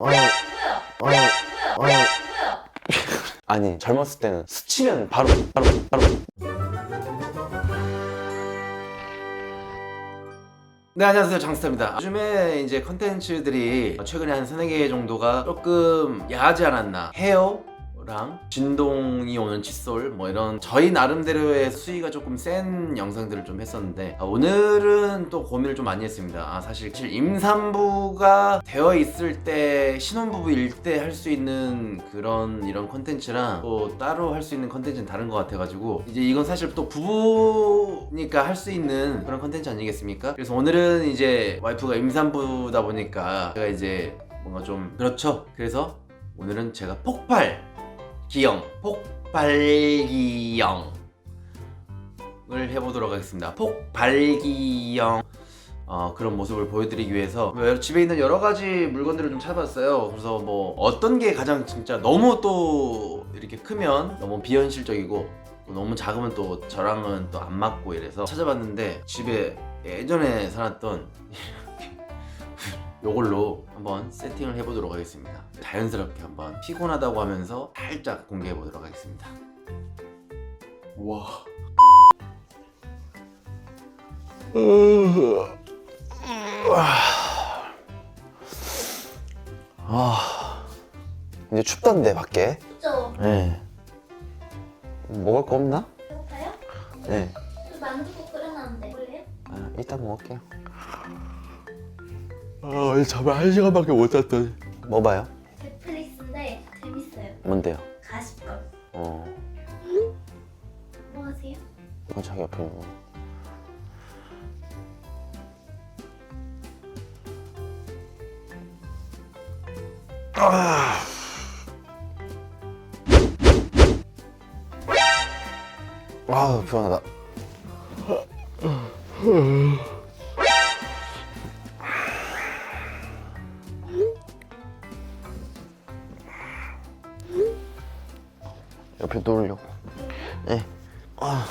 어? 어? 어. 아니 젊었을 때는 스치면 바로 바로 바로 네 안녕하세요 장스타입니다 요즘에 이제 컨텐츠들이 최근에 한 서너 개 정도가 조금 야하지 않았나 헤어 랑 진동이 오는 칫솔 뭐 이런 저희 나름대로의 수위가 조금 센 영상들을 좀 했었는데 아, 오늘은 또 고민을 좀 많이 했습니다 아, 사실 사실 임산부가 되어 있을 때 신혼부부일 때 할 수 있는 그런 이런 컨텐츠랑 또 따로 할 수 있는 컨텐츠는 다른 것 같아가지고 이제 이건 사실 또 부부니까 할 수 있는 그런 컨텐츠 아니겠습니까? 그래서 오늘은 이제 와이프가 임산부다 보니까 제가 이제 뭔가 좀 그렇죠. 그래서 오늘은 제가 폭발 기형 폭발기형을 해보도록 하겠습니다. 폭발기형 어, 그런 모습을 보여드리기 위해서 집에 있는 여러 가지 물건들을 좀 찾아봤어요. 그래서 뭐 어떤 게 가장 진짜 너무 또 이렇게 크면 너무 비현실적이고 또 너무 작으면 또 저랑은 또 안 맞고 이래서 찾아봤는데 집에 예전에 살았던 요걸로 한번 세팅을 해보도록 하겠습니다. 자연스럽게 한번 피곤하다고 하면서 살짝 공개해 보도록 하겠습니다. 와. 아 이제 춥던데 밖에. 저 네. 먹을 거 없나? 배고파요? 네. 저 만두국 끓여놨는데 볼래요? 아, 이따 먹을게요. 아, 잠을 한 시간밖에 못 잤더니. 뭐 봐요? 넷플릭스인데 재밌어요. 뭔데요? 가십걸. 어, 뭐 하세요? 이거 자기 옆에 있는 거. 아. 아, 피곤하다. 옆에 놓으려고. 네. 아.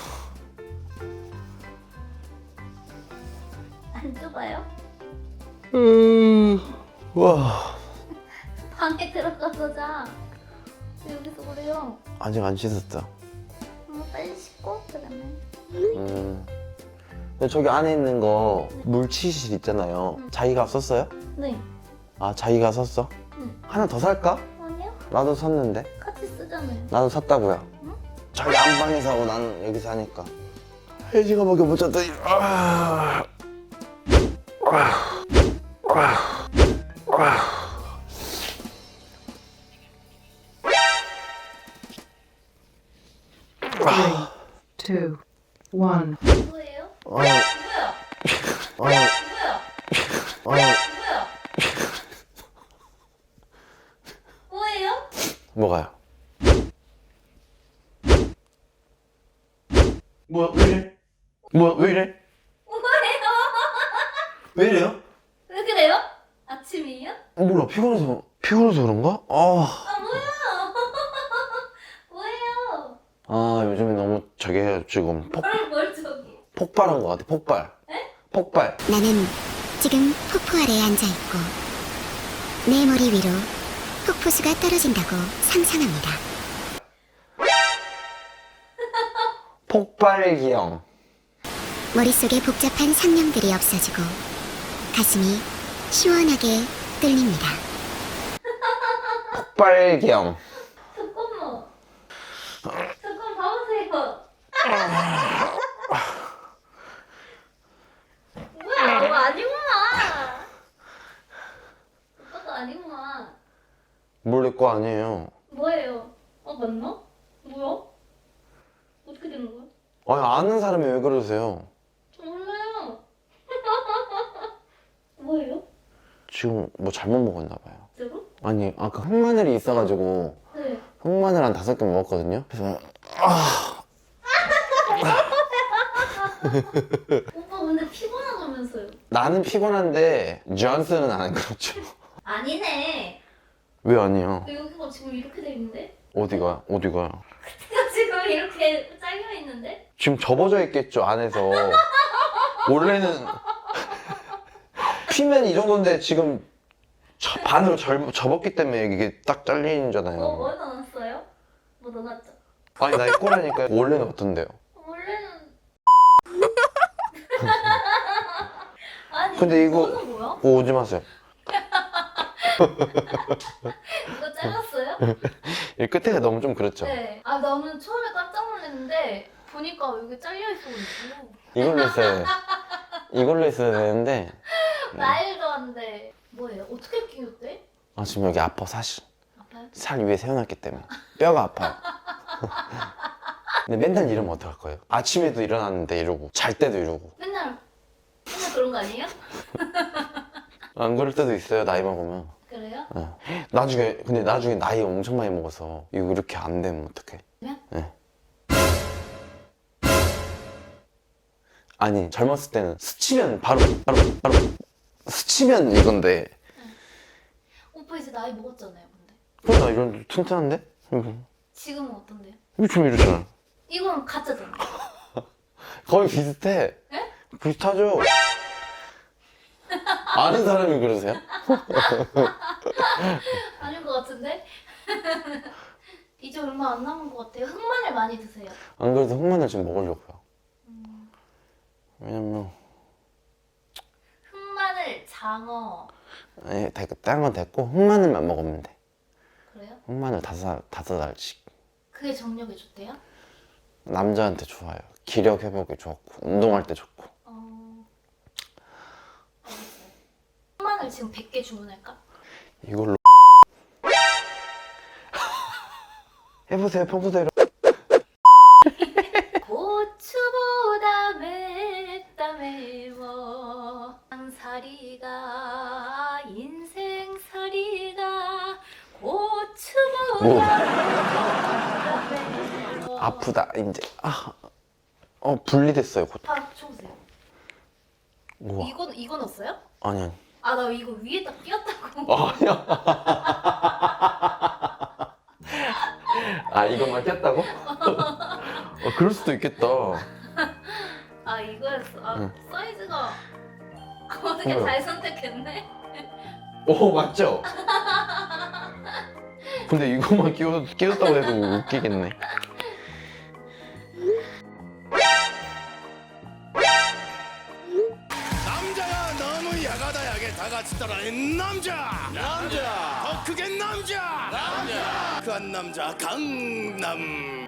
안 좁아요? 음. 와. 방에 들어가서 자. 왜 여기서 그래요? 아직 안 씻었다. 어, 빨리 씻고 그러면. 음. 근데 저기 안에 있는 거 물치실 있잖아요. 응. 자기가 썼어요? 네. 아, 자기가 썼어? 응. 하나 더 살까? 나도 샀는데. 같이 쓰잖아요. 나도 샀다고요. 응? 자기 안방에서 하고 나는 여기서 하니까. 한 시간밖에 못 잤더니. 아. 아. 아. 아. Three, two, one. 뭐예요? 어, 뭐야? 어, 뭐야, 왜 이래? 뭐야, 왜 이래? 뭐예요? 왜 이래요? 왜 그래요? 아침이에요? 몰라, 피곤해서, 피곤해서 그런가? 아. 아 뭐야? 뭐예요? 아, 요즘에 너무 저게 해요, 지금. 폭, 뭘, 뭘 저기? 폭발한 것 같아, 폭발. 폭발. 나는 지금 폭포 아래에 앉아 있고 내 머리 위로 폭포수가 떨어진다고 상상합니다. 폭발기형. 머릿속에 복잡한 상념들이 없어지고 가슴이 시원하게 뚫립니다. 폭발기형. 잠깐만. 잠깐 봐보세요. 뭐야? 너 아니구나. 오빠가 아니구나. 몰래 거 아니에요. 뭐예요? 어 맞나? 뭐야? 아니, 아는 사람이 왜 그러세요? 저 몰라요. 뭐예요? 지금 뭐 잘못 먹었나 봐요. 진짜로? 아니, 아까 흑마늘이 있어가지고, 네. 흑마늘 한 다섯 개 먹었거든요. 그래서, 오빠 근데 피곤하다면서요? 나는 피곤한데, 존슨은 안 그렇죠. 아니네. 왜? 근데 여기가 지금 이렇게 돼 있는데? 어디가? 어디가 이렇게 잘려 있는데? 지금 접어져 있겠죠, 안에서. 원래는, 피면 이 정도인데, 지금 저- 반으로 절, 접었기 때문에 이게 딱 잘리잖아요. 어, 뭐 넣었어요? 뭐 넣어놨죠? 아니 나 꼬라니까 원래는 어떤데요? 원래는 아니 근데 이거- 이거는 뭐야? 그거 오지 마세요. 이거 잘랐어요? 이 끝에가 너무 좀 그렇죠. 네. 아 나는 처음에 깜짝 놀랐는데 보니까 여기 잘려 있어 가지고 이걸로 했어야 돼. 이걸로 했어야 되는데 말도 안 돼. 뭐예요? 어떻게 끼웠대? 아 지금 여기 아파 사실 아파요? 살 위에 세워놨기 때문에 뼈가 아파요. 근데 맨날 이러면 어떡할 거예요? 아침에도 일어났는데 이러고 잘 때도 이러고 맨날 맨날 그런 거 아니에요? 안 그럴 때도 있어요 나이 먹으면? 예. 나중에 근데 나중에 나이 엄청 많이 먹어서 이거 이렇게 안 되면 어떡해? 그냥? 예. 아니 젊었을 때는 스치면 바로 바로 바로 스치면 이건데 오빠 이제 나이 먹었잖아요. 근데 그럼 나 이런 튼튼한데? 지금은 어떤데요? 좀 이러잖아 이건 가짜잖아. 거의 비슷해 에? 비슷하죠? 아는 사람이 그러세요? 아닌 것 같은데? 이제 얼마 안 남은 것 같아요. 흑마늘 많이 드세요. 안 그래도 흑마늘 지금 먹으려고요 왜냐면 흑마늘, 장어 아니 딴건 됐고 흑마늘만 먹으면 돼 그래요? 흑마늘 다섯, 알- 다섯 알씩 그게 정력에 좋대요? 남자한테 좋아요. 기력 회복에 좋고 운동할 때 좋고. 어... 알겠어요. 흑마늘 지금 100개 주문할까? 이걸로 해보세요 평소대로. 고추보다 맵다 매워 상사리가 인생살이가 고추보다 뭐? 맵다 매워 아프다 이제. 아, 어 분리됐어요. 곧. 아, 쳐보세요 우와. 이거, 이거 넣었어요? 아니 아니. 아 나 이거 위에다 끼웠다고 아니야. 아 이것만 꼈다고? 어, 그럴 수도 있겠다. 아 이거였어 아 응. 사이즈가 어떻게 뭐야? 잘 선택했네 오 맞죠? 근데 이것만 끼워 끼웠다고 해도 웃기겠네. 다 같이 따라해 남자. 남자. 더 크게 남자. 남자. 그한 남자 강남